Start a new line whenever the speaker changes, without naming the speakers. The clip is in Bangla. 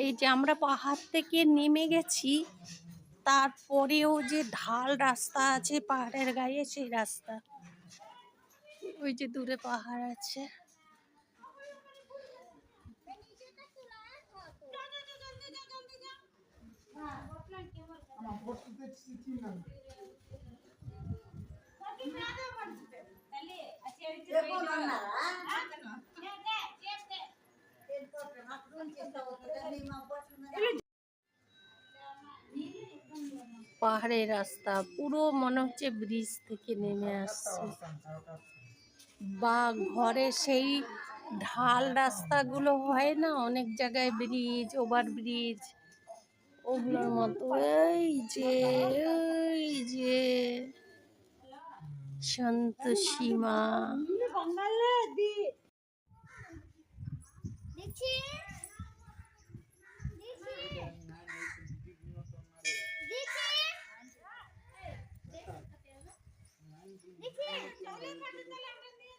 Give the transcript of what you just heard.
এই যে আমরা পাহাড় থেকে নেমে গেছি, তারপরেও যে ঢাল রাস্তা আছে, পাহাড়ের গায়ে সেই রাস্তা। ওই যে দূরে পাহাড় আছে। পাহাড়ের রাস্তা, পুরো মনে হচ্ছে ব্রিজ থেকে নেমে আসছে। বা ঘরে সেই ঢাল রাস্তাগুলো হয় না, অনেক জায়গায় ব্রিজ, ওভার ব্রিজ, ওগুলোর মতো। এই যে এই যে সন্তোষীমা
哎，小雷，快点走两个。